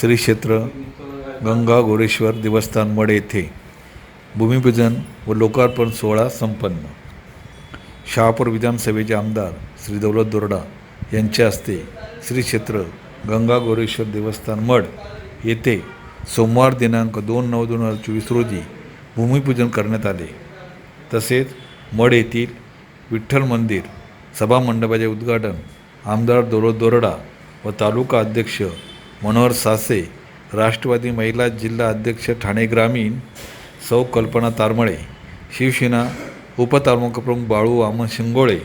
श्री क्षेत्र गंगा गोरेश्वर देवस्थान मड येथे भूमिपूजन व लोकार्पण सोहळा संपन्न. शहापूर विधानसभेचे आमदार श्री दौलत दोरडा यांच्या हस्ते श्री क्षेत्र गंगा गोरेश्वर देवस्थान मड येथे सोमवार दिनांक दोन नऊ दोन हजार चोवीस रोजी भूमिपूजन करण्यात आले. तसेच मड येथील विठ्ठल मंदिर सभामंडपाचे उद्घाटन आमदार दौलत दोरडा व तालुका अध्यक्ष मनोहर सासे राष्ट्रवादी महिला जिल्हा अध्यक्ष ठाणे ग्रामीण सौ कल्पना तारमळे शिवसेना उपतालुकाप्रमुख बाळू वामन शिंगोळे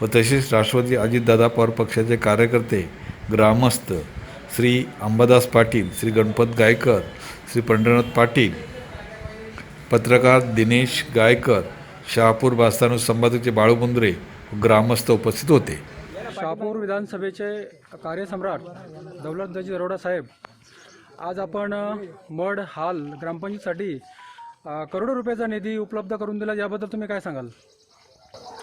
व तसेच राष्ट्रवादी अजितदादा पवार पक्षाचे कार्यकर्ते ग्रामस्थ श्री अंबादास पाटील श्री गणपत गायकर श्री पंढरनाथ पाटील पत्रकार दिनेश गायकर शहापूर बास्तानू संपादकचे बाळू मुंद्रे व ग्रामस्थ उपस्थित होते. शहापूर विधानसभेचे कार्यसम्राट दौलतदाजी दरोडा साहेब आज आपण मड हाल ग्रामपंचायतीसाठी करोडो रुपयाचा निधी उपलब्ध करून दिला याबद्दल तुम्ही काय सांगाल?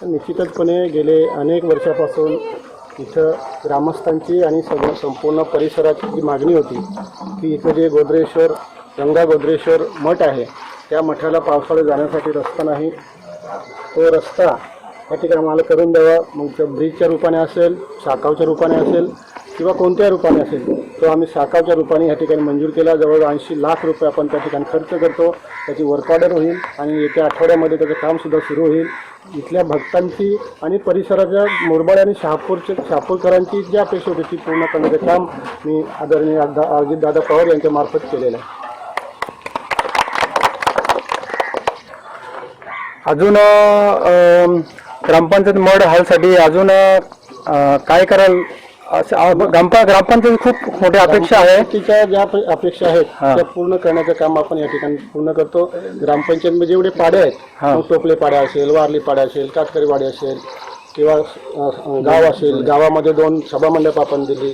निश्चितचपणे गेले अनेक वर्षापासून इथं ग्रामस्थांची आणि सगळं संपूर्ण परिसराची जी मागणी होती की इथं जे गोद्रेश्वर गंगा गोद्रेश्वर मठ आहे त्या मठाला पावसाळ्यात जाण्यासाठी रस्ता नाही. तो रस्ता या ठिकाणी आम्हाला करून द्यावा. मग त्या ब्रिजच्या रूपाने असेल शाखावच्या रूपाने असेल किंवा कोणत्याही रूपाने असेल तो आम्ही शाखावच्या रूपाने या ठिकाणी मंजूर केला. जवळ ऐंशी लाख रुपये आपण त्या ठिकाणी खर्च करतो. त्याची वर्क ऑर्डर होईल आणि येत्या आठवड्यामध्ये त्याचं कामसुद्धा सुरू होईल. इथल्या भक्तांची आणि परिसराच्या मोरबाड आणि शहापूरच्या शहापूरकरांची जी अपेक्षा होती ती पूर्ण करण्याचं काम मी आदरणीय अजितदादा पवार यांच्यामार्फत केलेलं आहे. अजून ग्रामपंचायत मड हॉलसाठी अजून अं, काय कराल असं अं, ग्रामपा ग्रामपंचायत खूप मोठी अपेक्षा आहे. तिच्या ज्या अप- अपेक्षा आहेत त्या पूर्ण करण्याचं काम आपण या ठिकाणी पूर्ण करतो. ग्रामपंचायतमध्ये जेवढे पाडे आहेत. मग टोपले पाडा असेल वारली पाडा असेल कातकरी वाडी असेल किंवा अं, गाव असेल. गावामध्ये दोन सभामंडप आपण दिली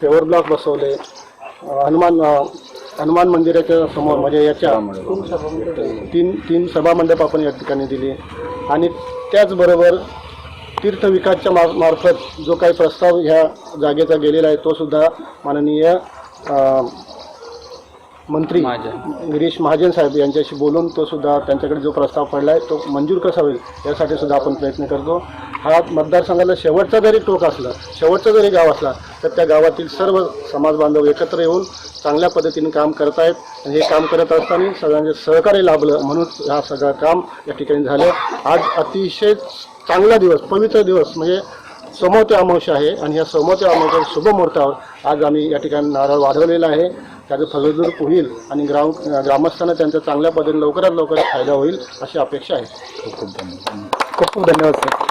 फेवर ब्लॉक बसवले अं, हनुमान अं, हनुमान मंदिराच्या समोर म्हणजे याच्या तीन तीन सभामंडप आपण या ठिकाणी दिली. आणि त्याचबरोबर तीर्थविकासच्या मा मार्फत जो काही प्रस्ताव ह्या जागेचा गेलेला आहे तोसुद्धा माननीय मंत्री गिरीश महाजन साहेब यांच्याशी बोलून तो सुद्धा त्यांच्याकडे जो प्रस्ताव पडला आहे तो मंजूर कसा होईल यासाठी सुद्धा आपण प्रयत्न करतो. हा मतदारसंघाला शेवटचा जरी टोक असला शेवटचं जरी गाव असला तर त्या गावातील सर्व समाज बांधव एकत्र येऊन चांगल्या पद्धतीने काम करत आहेत आणि हे काम करत असताना सगळ्यांचे सहकार्य लाभलं म्हणून हा सगळं काम या ठिकाणी झालं. आज अतिशय चांगला दिवस पवित्र दिवस. म्हणजे समोते अमावस्या आहे आणि या समोते अमावस्या शुभ मुहूर्तावर आज आम्ही या ठिकाणी नारळ वाढवलेला आहे. त्याचं फलद्रूप होईल आणि ग्राम ग्रामस्थांना त्यांचा चांगल्या पद्धतीने लवकरात लवकर फायदा होईल अशी अपेक्षा आहे. खूप खूप धन्यवाद. खूप खूप धन्यवाद सर